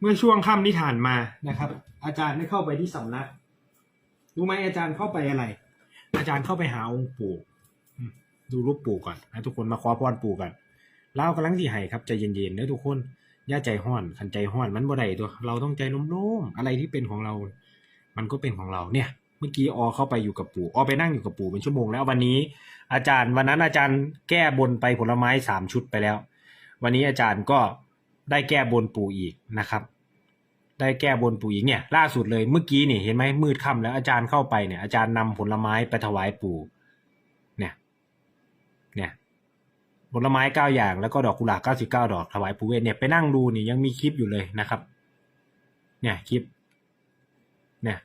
เมื่อช่วงค่ำที่ผ่านมานะครับ อาจารย์ได้เข้าไปที่สำนักรู้ไหมอาจารย์เข้าไปอะไร อาจารย์เข้าไปหาองค์ปู่ดูรูปปู่ก่อนให้ทุกคนมาขอพรปู่กันเล่ากำลังที่ให้ครับใจเย็นๆเด้อทุกคนอย่าใจห้อนขันใจห้อนมันบ่ได้ตัว เราต้องใจโล่งๆอะไรที่เป็นของเรา มันก็เป็นของเราเนี่ย เมื่อกี้ออเข้าไปอยู่กับปู่ออไปนั่งอยู่กับปู่เป็นชั่วโมงแล้ววันนี้ อาจารย์วันนั้นอาจารย์แก้บนไปผลไม้สามชุดไปแล้ว วันนี้อาจารย์ก็ ได้แก้บนปู่อีกนะครับ ได้แก้บนปู่อีกเนี่ยล่าสุดเลยเมื่อกี้นี่เห็นไหมมืดค่ำแล้วอาจารย์เข้าไปเนี่ยอาจารย์นำผลไม้ไปถวายปู่เนี่ยเนี่ยผลไม้เก้าอย่างแล้วก็ดอกกุหลาบเก้าสิบเก้าดอกถวายปู่เวทเนี่ยไปนั่งดูนี่ยังมีคลิปอยู่เลยนะครับ เนี่ยคลิปเนี่ย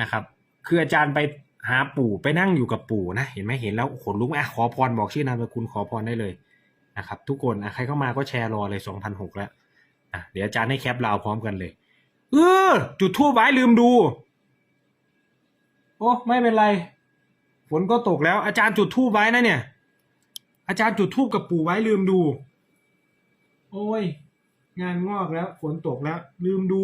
นะครับ คืออาจารย์ไปหาปู่ไปนั่งอยู่กับปู่นะ เห็นไหมเห็นแล้วขนลุกอะขอพรบอกชื่อนามสกุลขอพรได้เลย นะครับทุกคนอะใครเข้ามาก็แชร์รอเลยสองพันหกแล้วอะเดี๋ยวอาจารย์ให้แคปเราวพร้อมกันเลย เออ จุดทูบไว้ลืมดู โอ้ไม่เป็นไร ฝนก็ตกแล้ว อาจารย์จุดทูบไว้นะเนี่ย อาจารย์จุดทูบกับปู่ไว้ลืมดู โอ้ย งานงอกแล้วฝนตกแล้ว ลืมดู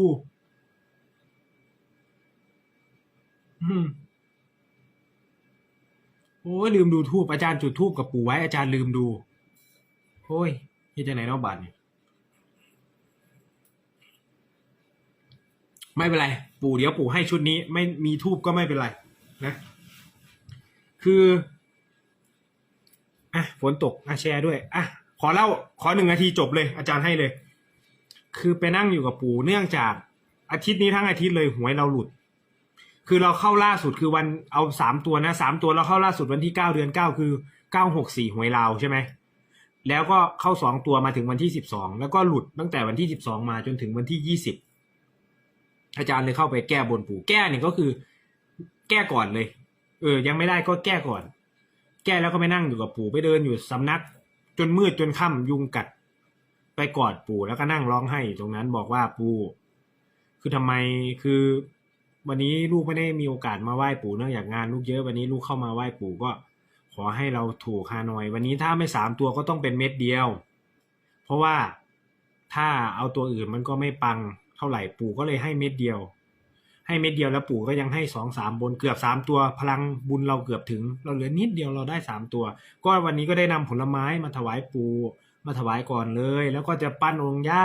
โอ้ยลืมดูทูบอาจารย์จุดทูบกับปู่ไว้อาจารย์ลืมดู อ้ยนี่จะไหนเนอกบัตรนี่ไม่เป็นไร ปู่เดี๋ยวปู่ให้ชุดนี้ ไม่มีทูบก็ไม่เป็นไร นะ คืออะฝนตกอะแชร์ด้วยอะขอเล่าขอหนึ่งนาทีจบเลย อาจารย์ให้เลย คือไปนั่งอยู่กับปู่เนื่องจากอาทิตย์นี้ทั้งอาทิตย์เลยหวยเราหลุด คือเราเข้าล่าสุดคือวันเอาสามตัวนะสามตัวเราเข้าล่าสุดวันที่เก้าเดือนเก้าคือเก้าหกสี่หวยลาใช่ไหม แล้วก็เข้าสองตัวมาถึงวันที่สิบสองแล้วก็หลุดตั้งแต่วันที่สิบสองมาจนถึงวันที่ยี่สิบอาจารย์เลยเข้าไปแก้บนปู่แก้เนี่ยก็คือ แก้ก่อนเลย เออ ยังไม่ได้ก็แก้ก่อน แก้แล้วก็ไปนั่งอยู่กับปู่ไปเดินอยู่สำนัก จนมืดจนค่ำยุงกัด ไปกอดปู่แล้วก็นั่งร้องไห้อยู่ตรงนั้นบอกว่าปู่คือทำไมคือ วันนี้ลูกไม่ได้มีโอกาสมาไหว้ปู่เนื่องจากงานลูกเยอะวันนี้ลูกเข้ามาไหว้ปู่ก็ ขอให้เราถูกฮานอย วันนี้ถ้าไม่สามตัวก็ต้องเป็นเม็ดเดียว เพราะว่าถ้าเอาตัวอื่นมันก็ไม่ปังเท่าไหร่ปู่ก็เลยให้เม็ดเดียว ให้เม็ดเดียวแล้วปู่ก็ยังให้สองสามบนเกือบสามตัว พลังบุญเราเกือบถึง เราเหลือนิดเดียวเราได้สามตัว ก็วันนี้ก็ได้นำผลไม้มาถวายปู่มาถวายก่อนเลย แล้วก็จะปั้นองค์ย่า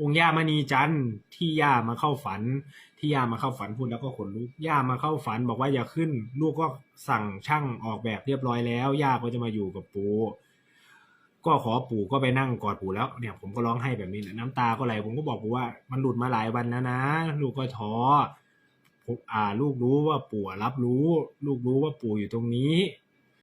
องค์ย่ามณีจันทร์ที่ย่ามาเข้าฝัน ที่ย่ามาเข้าฝันพูดแล้วก็ขนลุกย่ามาเข้าฝันบอกว่าอย่าขึ้น ลูกก็สั่งช่างออกแบบเรียบร้อยแล้วย่าก็จะมาอยู่กับปู่ก็ขอปู่ก็ไปนั่งกอดปู่แล้วเนี่ยผมก็ร้องไห้แบบนี้แหละน้ำตาก็ไหลผมก็บอกปู่ว่ามันหลุดมาหลายวันแล้วนะ ลูกก็ท้อผมอ่า ลูกรู้ว่าปู่รับรู้ ลูกรู้ว่าปู่อยู่ตรงนี้